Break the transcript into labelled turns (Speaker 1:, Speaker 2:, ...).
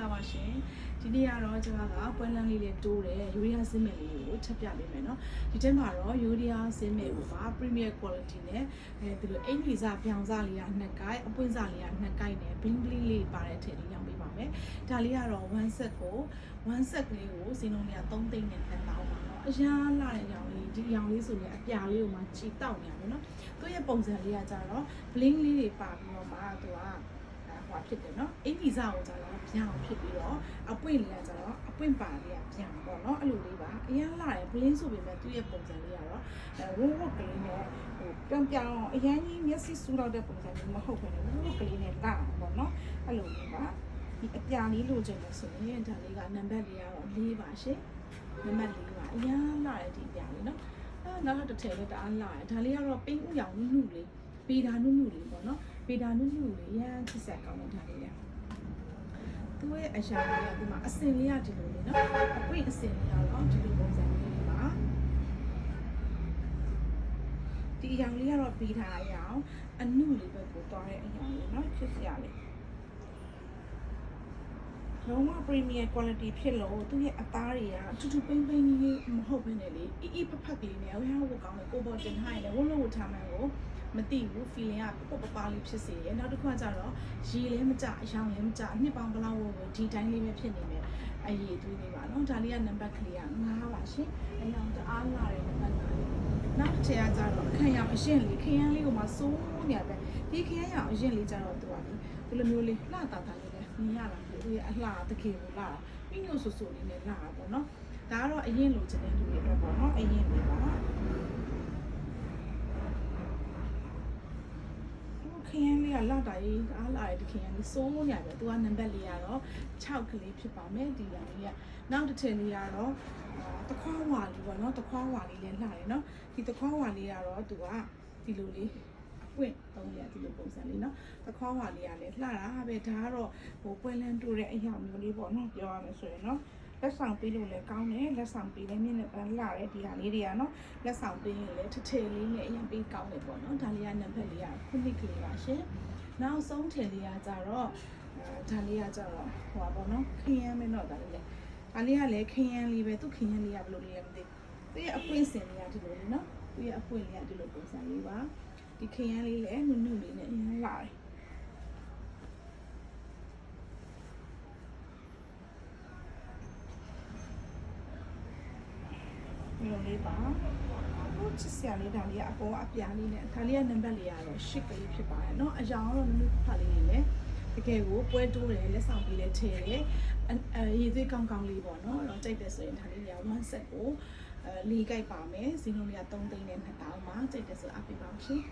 Speaker 1: ္ဂလာပါရှင်ဒီနေ့ကတော့ကျွန်မကပွဲလန်းလေးလေးတိုးတယ်ယူရီးယားစင်းမယ်လေးကိုချက်ပြပေးမယ်เนาะဒီထဲမှာတော့ယူရီးယားစင်းမယ်ကိုပါ premier quality နဲ့အဲဒီလိုအင်ကြီးစားပြောင်စားလေးကနှစ်ကိုက်အပွင့်စားလေးကနှစ်ကိုက်နဲ့ bling bling လေးပါတဲ့ထည့်လေးရောင်းပေးပါမယ်ဒါလေးကတော့1 set ကို1 set ကလေးကိုစင်းလုံးလေးက3သိန်းနဲ့1000ပါเนาะအရာလာတဲ့ရောင်လေးဒီရောင်လေးဆိုရင်အပြာလေးကိုမှကြည်တောက်နေရပါเนาะသူ့ရဲ့ပုံစံလေးကကြတော့ bling လေးတွေပါပြီးတော့မှသူက ဟွာဖြစ်တယ်နော်အင်ကြီးစားကိုကြတော့ပြောင်းဖြစ်ပြီးတော့အပွင့်လေးကကြတော့အပွင့်ပါလေးကပြောင်းပေါ့နော်အဲ့လိုလေးပါအရင်လာတယ်ဘလင်းဆိုပေမဲ့သူ့ရဲ့ပုံစံလေးကတော့အဲဝဝကလေးနဲ့ဟိုပြောင်းပြောင်းအရင်ကြီးမျက်စိစူးတော့တဲ့ပုံစံမျိုးမဟုတ်ဘဲနဲ့ဝဝကလေးနဲ့လာပေါ့နော်အဲ့လိုလေးပါဒီအပြာလေးလိုချင်လို့ဆိုရင်ဒါလေးကနံပါတ်လေးကတော့၄ပါရှင်နံပါတ်၄ပါအရင်လာတဲ့ဒီအပြာလေးနော်အဲနောက်တစ်ထည့်လည်းတအားလာတယ်ဒါလေးကတော့ပင်းဥရောင်နုနုလေး ပေတာနုနုလေးပေါ့နော်ပေတာနုနုလေးရမ်းချစ်ဆက်ကောင်းတဲ့ဒါလေးရသူ့ရဲ့အရာလေးကဒီမှာအစင်လေးကဒီလိုလေးနော်အပွင့်အစင်လေးကတော့ဒီလိုပုံစံလေးတွေပါဒီအရာလေးကတော့ပေးထားရအောင်အနုလေးပဲကိုသွားတဲ့အရာလေးနော်ချစ်စရာလေး လုံးဝ premier quality ဖြစ်လို့သူ့ရဲ့အသားတွေကတူတူပိမ့်ပိမ့်ကြီးမဟုတ်ဘဲနဲ့လေအီအီဖက်ဖက်ကလေးနဲ့ဟိုဟိုကောင်းတယ်ကိုပေါ်တင်ထားရတယ်ဝလို့ဝထားမှန်းကိုမသိဘူး feeling ကပပပလေးဖြစ်စေတယ်နောက်တစ်ခါကျတော့ရေလည်းမကြအယောင်လည်းမကြအနှစ်ပေါင်းဘလောက်ဝင်ဒီတိုင်းလေးပဲဖြစ်နေမယ်အရေးသွေးလေးပါနော်ဒါလေးကနံပါတ်ကလေးက9ပါရှင်အယောင်တအားလာတယ်နံပါတ်9လေးနောက်တစ်ချက်ကကျတော့အခန့်ရောင်အရင်လေးခရမ်းလေးကိုမှစိုးနေရတယ်ဒီခရမ်းရောင်အရင်လေးကျတော့သူကဒီလိုမျိုးလေးလှတာတာလေးလည်း မြင်ရလားဒီအလှတကယ်ကိုလှတာပြီးလို့ဆူဆူလေးနဲ့လှတာပေါ့နော်ဒါကတော့အရင်လိုချင်တဲ့လူတွေအတွက်ပေါ့နော်အရင်လေးပါခရမ်းလေးကလာတာရေးအားလာတဲ့ဒီခရမ်းလေးစိုးနေရတယ်သူကနံပါတ်လေးကတော့6ကလေးဖြစ်ပါမယ်ဒီရောင်လေးကနောက်တစ်ထည်လေးကတော့တခွားဝါလေးပေါ့နော်တခွားဝါလေးလည်းလှတယ်နော်ဒီတခွားဝါလေးကတော့သူကဒီလိုလေး ပွင့်သုံးရဒီလိုပုံစံလေးနော်တခွားဝါလေးကလည်းလှတာပဲဒါကတော့ဟိုပွဲလန်းတူတဲ့အရာမျိုးလေးပေါ့နော်ပြောရမယ်ဆိုရင်နော်လက်ဆောင်ပေးလို့လည်းကောင်းတယ်လက်ဆောင်ပေးလည်းမြင့်နဲ့ပန်းလာတဲ့ဒီဟာလေးတွေကနော်လက်ဆောင်ပေးရင်လည်းထထလေးနဲ့အရင်ပေးကောင်းတယ်ပေါ့နော်ဒါလေးကနံပါတ်လေးကခုနှစ်ကလေးပါရှင်နောက်ဆုံးထည်လေးကကြတော့အဲဒါလေးကကြတော့ဟိုပါပေါ့နော်ခင်းရမ်းမင်းတော့ဒါလေးလေဒါလေးကလည်းခင်းရမ်းလေးပဲသူခင်းရမ်းလေးကဘယ်လိုလေးလဲမသိသူရဲ့အပွင့်စင်လေးကဒီလိုလေးနော်သူရဲ့အပွင့်လေးကဒီလိုပုံစံလေးပါ ဒီခင်းရမ်းလေးလည်းနုနုလေးနဲ့အရင်လာတယ်ဒီလိုလေးပါဟိုချစ်စရာလေးဒါလေးကအပေါ်အပြားလေးနဲ့ဒါလေးကနံပါတ်လေးကတော့ရှစ်ကလေးဖြစ်ပါတယ်เนาะအယောင်ကတော့နုနုဖတ်လေးနေတယ်တကယ်ကိုပွဲတိုးတယ်လက်ဆောင်ပေးလဲထည့်တယ်အဲရည်သွေးကောင်းကောင်းလေးပေါ့နော်အဲ့တော့ကြိုက်တယ်ဆိုရင်ဒါလေးက1 set ကိုအဲလေးကြိုက်ပါမယ်ဇီနိုလေးက3သိန်းနဲ့2000ပါကြိုက်တယ်ဆိုအပ်ပေးပါဦးရှင်